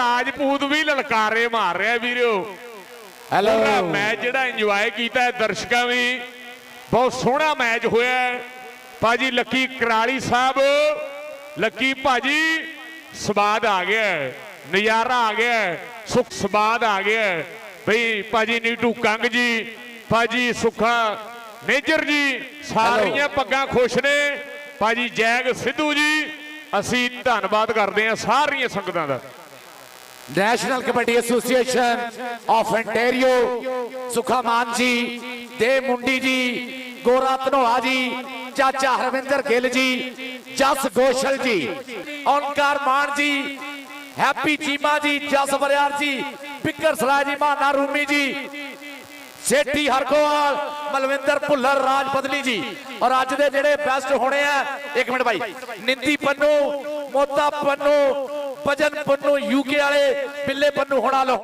ਰਾਜਪੂਤ ਵੀ ਲਲਕਾਰੇ ਮਾਰ ਰਿਹਾ ਵੀਰੋ। ਹੈਲੋ ਮੈਚ ਜਿਹੜਾ ਇੰਜੋਏ ਕੀਤਾ ਹੈ ਦਰਸ਼ਕਾਂ ਵੀ। ਬਹੁਤ ਸੋਹਣਾ ਮੈਚ ਹੋਇਆ ਹੈ। ਭਾਜੀ ਲੱਕੀ ਕਰਾਲੀ ਸਾਹਿਬ ਲੱਕੀ ਭਾਜੀ ਸਵਾਦ ਆ ਗਿਆ ਹੈ, ਨਜ਼ਾਰਾ ਆ ਗਿਆ ਹੈ, ਸੁਖ ਸਵਾਦ ਆ ਗਿਆ ਹੈ। ਬਈ ਭਾਜੀ ਨੀਟੂ ਕੰਗ ਜੀ ਭਾਜੀ ਸੁਖਾ ਮੇਜਰ ਜੀ ਸਾਰੀਆਂ ਪੱਗਾਂ ਖੁਸ਼ ਨੇ। ਭਾਜੀ ਜੈਗ ਸਿੱਧੂ ਜੀ ਅਸੀਂ ਧੰਨਵਾਦ ਕਰਦੇ ਹਾਂ ਸਾਰੀਆਂ ਸੰਗਤਾਂ ਦਾ। National kabaddi association of Ontario Sukhaman ji ਦੇ ਮੁੰਡੀ ਜੀ ਗੋਰਾ ਧਨੋਆ ਜੀ ਚਾਚਾ ਹਰਵਿੰਦਰ ਗਿੱਲ ਜੀ ਜਸ ਗੋਸ਼ਲ ਜੀ ਓਨਕਾਰ ਮਾਨ ਜੀ ਹੈਪੀ ਚੀਮਾ ਜੀ ਜਸ ਬਰਿਆਰ ਜੀ ਬਿੱਕਰ ਸਲਾਹ ਜੀ ਮਾਨਾ ਰੂਮੀ ਜੀ ਸੇਠੀ ਹਰਗੋਵਾਲ ਮਲਵਿੰਦਰ ਭੁੱਲਰ ਰਾਜ ਬਦਲੀ ਜੀ ਔਰ ਅੱਜ ਦੇ ਜਿਹੜੇ ਬੈਸਟ ਹੋਣੇ ਆ, ਇੱਕ ਮਿੰਟ ਭਾਈ ਨਿੰਦੀ ਪੰਨੂ ਮੋਤਾ ਪੰਨੂ ਭਜਨ ਪੰਨੂ ਯੂਕੇ ਵਾਲੇ ਬਿੱਲੇ ਪੰਨੂ ਹੋਣਾ ਲੋ